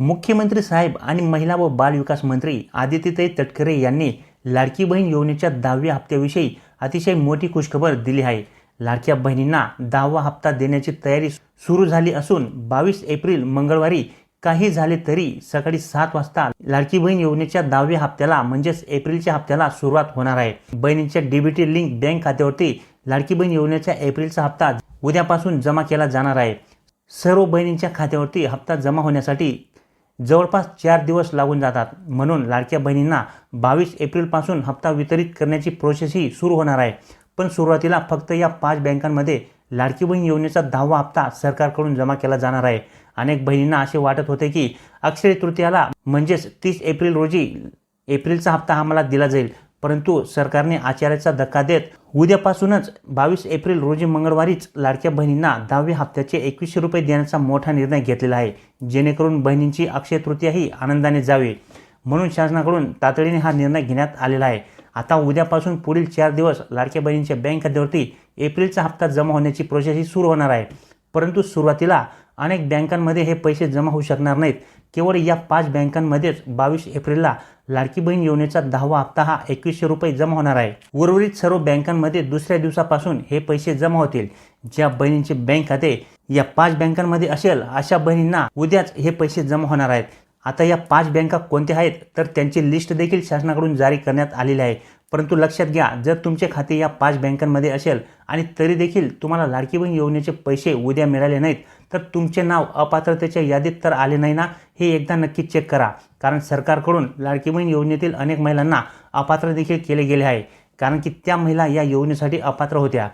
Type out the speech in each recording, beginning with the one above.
मुख्यमंत्री साहेब आणि महिला व बाल विकास मंत्री आदित्यताई तटकरे यांनी लाडकी बहीण योजनेच्या दहाव्या हप्त्याविषयी अतिशय मोठी खुशखबर दिली आहे. लाडक्या बहिणींना दहावा हप्ता देण्याची तयारी सुरू झाली असून बावीस एप्रिल मंगळवारी काही झाले तरी सकाळी सात वाजता लाडकी बहीण योजनेच्या दहाव्या हप्त्याला म्हणजेच एप्रिलच्या हप्त्याला सुरुवात होणार आहे. बहिणींच्या डीबीटी लिंक बँक खात्यावरती लाडकी बहीण योजनेच्या एप्रिलचा हप्ता उद्यापासून जमा केला जाणार आहे. सर्व बहिणींच्या खात्यावरती हप्ता जमा होण्यासाठी जवळपास चार दिवस लागून जातात. म्हणून लाडक्या बहिणींना बावीस एप्रिलपासून हप्ता वितरित करण्याची प्रोसेसही सुरू होणार आहे. पण सुरुवातीला फक्त या पाच बँकांमध्ये लाडकी बहीण योजनेचा दहावा हप्ता सरकारकडून जमा केला जाणार आहे. अनेक बहिणींना असे वाटत होते की अक्षय तृतीयाला म्हणजेच तीस एप्रिल रोजी एप्रिलचा हप्ता हा मला दिला जाईल. परंतु सरकारने आचार्याचा धक्का देत उद्यापासूनच बावीस एप्रिल रोजी मंगळवारीच लाडक्या बहिणींना दहाव्या हप्त्याचे एकवीसशे रुपये देण्याचा मोठा निर्णय घेतलेला आहे जेणेकरून बहिणींची अक्षय तृतीयाही आनंदाने जावी. म्हणून शासनाकडून तातडीने हा निर्णय घेण्यात आलेला आहे. आता उद्यापासून पुढील चार दिवस लाडक्या बहिणींच्या बँक खात्यावरती एप्रिलचा हप्ता जमा होण्याची प्रोसेसही सुरू होणार आहे. परंतु सुरुवातीला अनेक बँकांमध्ये हे पैसे जमा होऊ शकणार नाहीत. केवळ या पाच बँकांमध्येच बावीस एप्रिलला लाडकी बहीण योजनेचा दहावा हप्ता हा एकवीसशे रुपये जमा होणार आहे. उर्वरित सर्व बँकांमध्ये दुसऱ्या दिवसापासून हे पैसे जमा होतील. ज्या बहिणींचे बँक खाते या पाच बँकांमध्ये असेल अशा बहिणींना उद्याच हे पैसे जमा होणार आहेत. आता या पाच बँका कोणत्या आहेत तर त्यांची लिस्ट देखील शासनाकडून जारी करण्यात आलेली आहे. परंतु लक्षात घ्या जर तुमचे खाते या पाच बँकांमध्ये असेल आणि तरी देखील तुम्हाला लाडकी बहीण योजनेचे पैसे उद्या मिळाले नाहीत तर तुमचे नाव अपात्रतेच्या यादीत तर आले नाही ना हे एकदा नक्की चेक करा. कारण सरकारकडून लाडकी बहीण योजनेतील अनेक महिलांना अपात्र देखील केले गेले आहे. कारण की त्या महिला या योजनेसाठी अपात्र होत्या.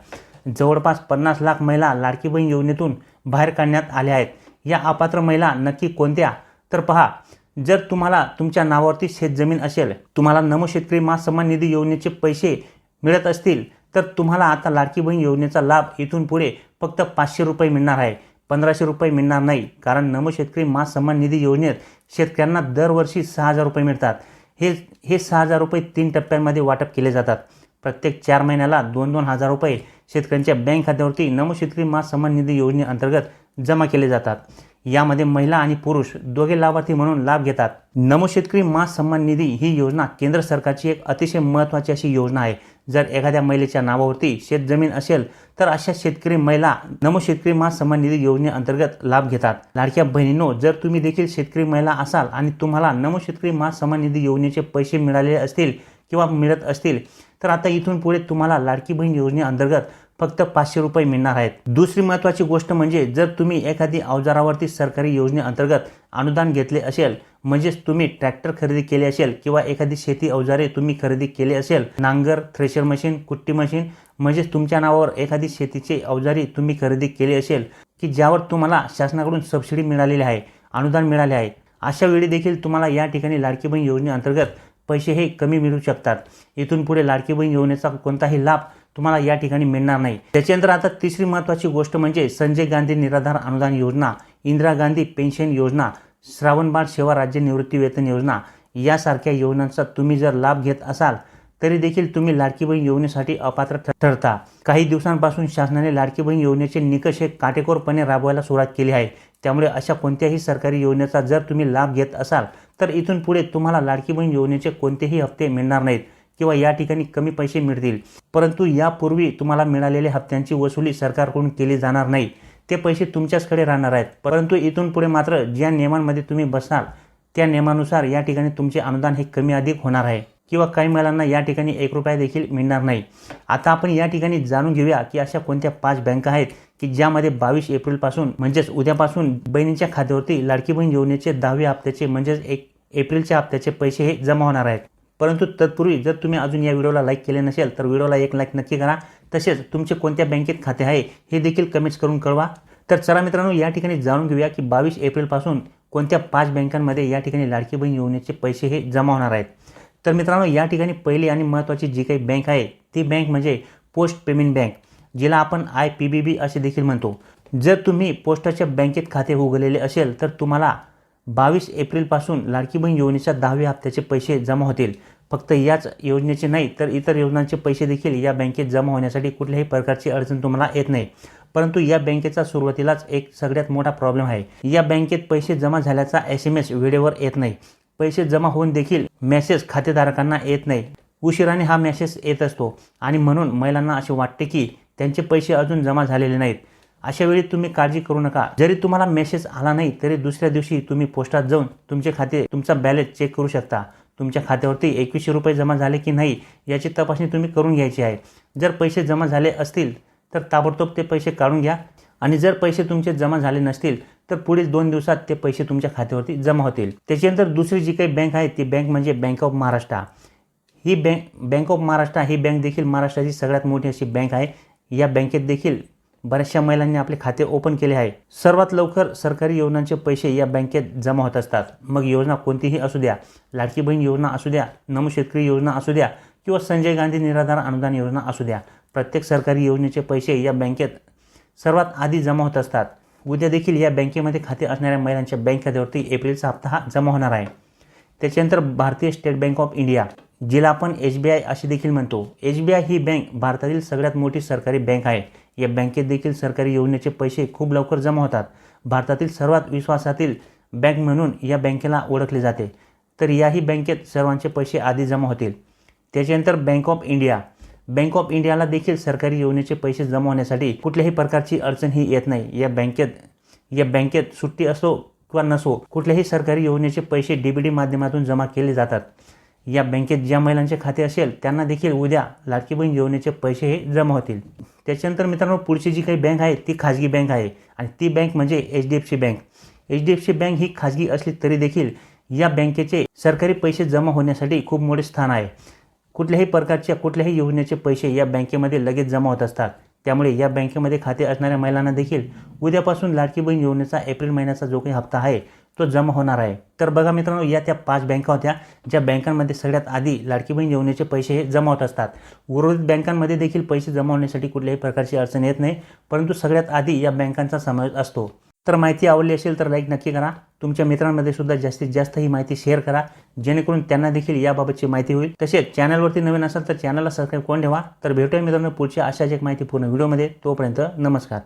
जवळपास पन्नास लाख महिला लाडकी बहीण योजनेतून बाहेर काढण्यात आल्या आहेत. या अपात्र महिला नक्की कोणत्या? तर पहा जर तुम्हाला तुमच्या नावावरती शेतजमीन असेल तुम्हाला नमो शेतकरी महासन्मान निधी योजनेचे पैसे मिळत असतील तर तुम्हाला आता लाडकी बहीण योजनेचा लाभ इथून पुढे फक्त पाचशे रुपये मिळणार आहे. पंधराशे रुपये मिळणार नाही कारण नमो शेतकरी महासन्मान निधी योजनेत शेतकऱ्यांना दरवर्षी सहा हजार रुपये मिळतात. हे हे सहा हजार रुपये तीन टप्प्यांमध्ये वाटप केले जातात. प्रत्येक चार महिन्याला दोन दोन हजार रुपये शेतकऱ्यांच्या बँक खात्यावरती नमो शेतकरी महासन्मान निधी योजनेअंतर्गत जमा केले जातात. यामध्ये महिला आणि पुरुष दोघे लाभार्थी म्हणून लाभ घेतात. नमो शेतकरी महासन्मान निधी ही योजना केंद्र सरकारची एक अतिशय महत्त्वाची अशी योजना आहे. जर एखाद्या महिलेच्या नावावरती शेतजमीन असेल तर अशा शेतकरी महिला नमो शेतकरी महासन्मान निधी योजनेअंतर्गत लाभ घेतात. लाडक्या बहिणींनो जर तुम्ही देखील शेतकरी महिला असाल आणि तुम्हाला नमो शेतकरी महासन्मान निधी योजनेचे पैसे मिळाले असतील किंवा मिळत असतील तर आता इथून पुढे तुम्हाला लाडकी बहीण योजनेअंतर्गत फक्त पाचशे रुपये मिळणार आहेत. दुसरी महत्त्वाची गोष्ट म्हणजे जर तुम्ही एखादी अवजारावरती सरकारी योजनेअंतर्गत अनुदान घेतले असेल म्हणजेच तुम्ही ट्रॅक्टर खरेदी केले असेल किंवा एखादी शेती अवजारे तुम्ही खरेदी केले असेल नांगर थ्रेशर मशीन कुट्टी मशीन म्हणजेच तुमच्या नावावर एखादी शेतीचे अवजारी तुम्ही खरेदी केली असेल की ज्यावर तुम्हाला शासनाकडून सबसिडी मिळालेली आहे अनुदान मिळाले आहे अशा वेळी देखील तुम्हाला या ठिकाणी लाडकी बहीण योजनेअंतर्गत पैसे हे कमी मिळू शकतात. इथून पुढे लाडकी बहीण योजनेचा कोणताही लाभ तुम्हाला या ठिकाणी मिळणार नाही. त्याच्यानंतर आता तिसरी महत्त्वाची गोष्ट म्हणजे संजय गांधी निराधार अनुदान योजना इंदिरा गांधी पेन्शन योजना श्रावणबाळ सेवा राज्य निवृत्ती वेतन योजना यासारख्या योजनांचा तुम्ही जर लाभ घेत असाल तरी देखील तुम्ही लाडकी बहीण योजनेसाठी अपात्र ठरता. काही दिवसांपासून शासनाने लाडकी बहीण योजनेचे निकष हे काटेकोरपणे राबवायला सुरुवात केली आहे. त्यामुळे अशा कोणत्याही सरकारी योजनेचा जर तुम्ही लाभ घेत असाल तर इथून पुढे तुम्हाला लाडकी बहीण योजनेचे कोणतेही हप्ते मिळणार नाहीत किंवा या ठिकाणी कमी पैसे मिळतील. परंतु यापूर्वी तुम्हाला मिळालेल्या हप्त्यांची वसुली सरकारकडून केली जाणार नाही. ते पैसे तुमच्याचकडे राहणार आहेत. परंतु इथून पुढे मात्र ज्या नियमांमध्ये तुम्ही बसाल त्या नियमानुसार या ठिकाणी तुमचे अनुदान हे कमी अधिक होणार आहे किंवा काही महिलांना या ठिकाणी एक रुपया देखील मिळणार नाही. आता आपण या ठिकाणी जाणून घेऊया की अशा कोणत्या पाच बँका आहेत. की ज्यामध्ये बावीस एप्रिलपासून म्हणजेच उद्यापासून बहिणींच्या खात्यावरती लाडकी बहीण योजनेचे दहावे हप्त्याचे म्हणजेच एक एप्रिलच्या हप्त्याचे पैसे हे जमा होणार आहेत. परंतु तत्पूर्वी जर तुम्ही अजून या व्हिडिओला लाईक केले नसेल तर व्हिडिओला एक लाईक नक्की करा. तसेच तुमचे कोणत्या बँकेत खाते आहे हे देखील कमेंट्स करून कळवा. तर चला मित्रांनो या ठिकाणी जाणून घेऊया की बावीस एप्रिलपासून कोणत्या पाच बँकांमध्ये या ठिकाणी लाडकी बहीण योजनेचे पैसे हे जमा होणार आहेत. तर मित्रांनो या ठिकाणी पहिली आणि महत्त्वाची जी काही बँक आहे ती बँक म्हणजे पोस्ट पेमेंट बँक. जिला आपण आय पी बी बी असे देखील म्हणतो. जर तुम्ही पोस्टाच्या बँकेत खाते उघडलेले असेल तर तुम्हाला बावीस एप्रिलपासून लाडकी बहीण योजनेच्या दहाव्या हप्त्याचे पैसे जमा होतील. फक्त याच योजनेचे नाही तर इतर योजनांचे पैसे देखील या बँकेत जमा होण्यासाठी कुठल्याही प्रकारची अडचण तुम्हाला येत नाही. परंतु या बँकेचा सुरुवातीलाच एक सगळ्यात मोठा प्रॉब्लेम आहे. या बँकेत पैसे जमा झाल्याचा एस एम एस वेळेवर येत नाही. पैसे जमा होऊन देखील मेसेज खातेधारकांना येत नाही. उशिराने हा मेसेज येत असतो. आणि म्हणून महिलांना असे वाटते की त्यांचे पैसे अजून जमा झालेले नाहीत. अशा वेळी तुम्ही काळजी करू नका. जरी तुम्हाला मेसेज आला नाही तरी दुसऱ्या दिवशी तुम्ही पोस्टात जाऊन तुमचे खाते तुमचा बॅलन्स चेक करू शकता. तुमच्या खात्यावरती एकवीसशे रुपये जमा झाले की नाही याची तपासणी तुम्ही करून घ्यायची आहे. जर पैसे जमा झाले असतील तर ताबडतोब ते पैसे काढून घ्या. आणि जर पैसे तुमचे जमा झाले नसतील तर पुढील दोन दिवसात ते पैसे तुमच्या खात्यावरती जमा होतील. त्याच्यानंतर दुसरी जी काही बँक आहे ती बँक म्हणजे बँक ऑफ महाराष्ट्र ही बँक बँक ऑफ महाराष्ट्र ही बँक देखील महाराष्ट्राची सगळ्यात मोठी अशी बँक आहे. या बँकेत देखील बऱ्याचशा महिलांनी आपले खाते ओपन केले आहे. सर्वात लवकर सरकारी योजनांचे पैसे या बँकेत जमा होत असतात. मग योजना कोणतीही असू द्या. लाडकी बहीण योजना असू द्या नमो शेतकरी योजना असू द्या किंवा संजय गांधी निराधार अनुदान योजना असू द्या. प्रत्येक सरकारी योजनेचे पैसे या बँकेत सर्वात आधी जमा होत असतात. उद्या देखील या बँकेमध्ये खाते असणाऱ्या महिलांच्या बँक खात्यावरती एप्रिलचा हप्ता हा जमा होणार आहे. त्याच्यानंतर भारतीय स्टेट बँक ऑफ इंडिया जिला आपण एस बी आय असे देखील म्हणतो एस बी आय ही बँक भारतातील सगळ्यात मोठी सरकारी बँक आहे. या बँकेत देखील सरकारी योजनेचे पैसे खूप लवकर जमा होतात. भारतातील सर्वात विश्वासातील बँक म्हणून या बँकेला ओळखले जाते. तर याही बँकेत सर्वांचे पैसे आधी जमा होतील. त्याच्यानंतर bank of India. Bank of इंडियाला देखील सरकारी योजनेचे पैसे जमा होण्यासाठी कुठल्याही प्रकारची अडचण ही येत नाही. या बँकेत या बँकेत सुट्टी असो किंवा नसो कुठल्याही सरकारी योजनेचे पैसे डीबीडी माध्यमातून जमा केले जातात. या बँकेत ज्या महिलांचे खाते असेल त्यांना देखील उद्या लाडकी बहीण योजनेचे पैसे हे जमा होतील. त्याच्यानंतर मित्रांनो पुढची जी काही बँक आहे ती खाजगी बँक आहे. आणि ती बँक म्हणजे H D F C bank. H D F C bank ही खाजगी असली तरी देखील या बँकेचे सरकारी पैसे जमा होण्यासाठी खूप मोठे स्थान आहे. कुठल्याही प्रकारच्या कुठल्याही योजनेचे पैसे या बँकेमध्ये लगेच जमा होत असतात. त्यामुळे या बँकेमध्ये खाते असणाऱ्या महिलांना देखील उद्यापासून लाडकी बहीण योजनेचा एप्रिल महिन्याचा जो काही हप्ता आहे तो जमा होणार आहे. तर बघा मित्रांनो या त्या पाच बँका होत्या ज्या बँकांमध्ये सगळ्यात आधी लाडकी बहीण योजनेचे पैसे हे जमा होत असतात. उर्वरित बँकांमध्ये देखील पैसे जमा होण्यासाठी कुठल्याही प्रकारची अडचण येत नाही परंतु सगळ्यात आधी या बँकांचा समावेश असतो. तर माहिती आवडली असेल तर लाईक नक्की करा. तुमच्या मित्रांमध्ये सुद्धा जास्तीत जास्त ही माहिती शेअर करा. जेणेकरून त्यांना देखील याबाबतची माहिती होईल. तसेच चॅनलवरती नवीन असाल तर चॅनलला सबस्क्राईब करून ठेवा. तर भेटूया मित्रांनो पुढच्या अशाच एक माहितीपूर्ण व्हिडिओमध्ये तोपर्यंत नमस्कार.